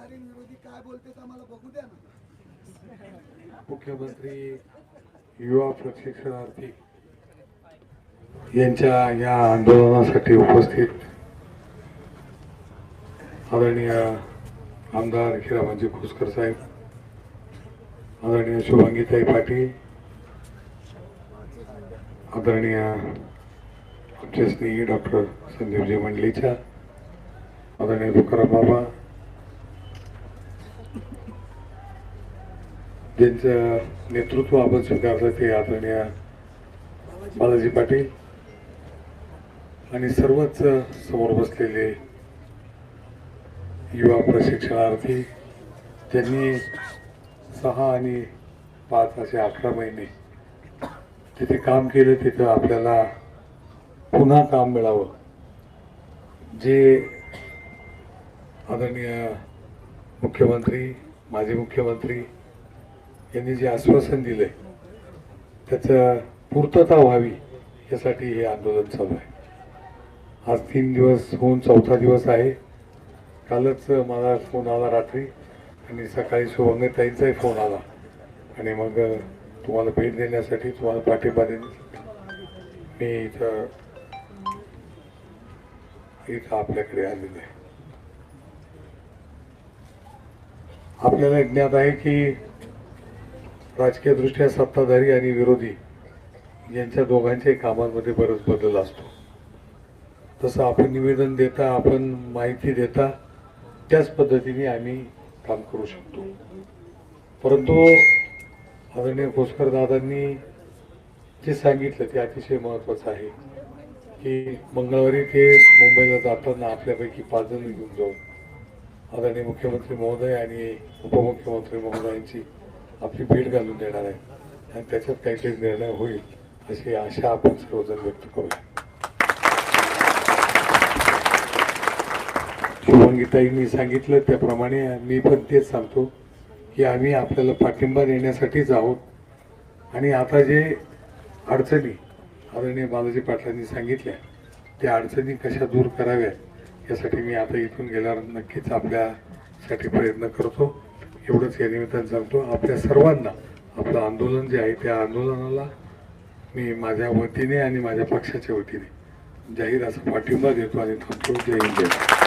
सरकारी विरोधी काय बोलते आम्हाला बघू द्या ना. मुख्यमंत्री युवा प्रशिक्षणार्थी यांच्या या आंदोलनासाठी उपस्थित आदरणीय आमदार हिरामाजी खोसकर साहेब आदरणीय शुभांगीताई पाटील आदरणीय आमचे स्नेही डॉक्टर संदीपजी मंडलीच्या आदरणीय तुकाराम बाबा ज्यांचं नेतृत्व आपण स्वीकारलं ते आदरणीय बालाजी पाटील आणि सर्वच समोर बसलेले युवा प्रशिक्षणार्थी त्यांनी सहा आणि पाच असे अकरा महिने तिथे काम केलं तिथं आपल्याला पुन्हा काम मिळावं. जे आदरणीय मुख्यमंत्री माजी मुख्यमंत्री यांनी जे आश्वासन दिलंय त्याचं पूर्तता व्हावी यासाठी हे आंदोलन चालू आहे. आज तीन दिवस होऊन चौथा दिवस आहे. कालच मला फोन आला रात्री आणि सकाळी शुभंगताईंचाही फोन आला. आणि मग तुम्हाला भेट देण्यासाठी तुम्हाला पाठिंबा देण्यासाठी मी इथं इथं आपल्याकडे आलेलं आहे. आपल्याला ज्ञात आहे की राजकीय दृष्ट्या सत्ताधारी आणि विरोधी यांच्या दोघांच्याही कामांमध्ये बरंच बदल असतो. तसं आपण निवेदन देता आपण माहिती देता त्याच पद्धतीने आम्ही काम करू शकतो. परंतु आदरणीय खोसकर दादांनी जे सांगितलं ते अतिशय महत्त्वाचं आहे की मंगळवारी ते मुंबईला जाताना आपल्यापैकी पाच जण घेऊन जाऊ. आदरणीय मुख्यमंत्री महोदय आणि उपमुख्यमंत्री महोदयांची आपली भेट घालून देणार आहे. आणि त्याच्यात काहीतरी निर्णय होईल अशी आशा आपण सर्वजण व्यक्त करूया. शुभंगीताईंनी सांगितलं त्याप्रमाणे मी पण तेच सांगतो की आम्ही आपल्याला पाठिंबा देण्यासाठीच आहोत. आणि आता जे अडचणी आदरणीय बालाजी पाटलांनी सांगितल्या त्या अडचणी कशा दूर कराव्यात यासाठी मी आता इथून गेल्यावर नक्कीच आपल्यासाठी प्रयत्न करतो. एवढंच या निमित्तानं सांगतो आपल्या सर्वांना आपलं आंदोलन जे आहे त्या आंदोलनाला मी माझ्या वतीने आणि माझ्या पक्षाच्या वतीने जाहीर असा पाठिंबा देतो आणि थांबतो. जय हिंद.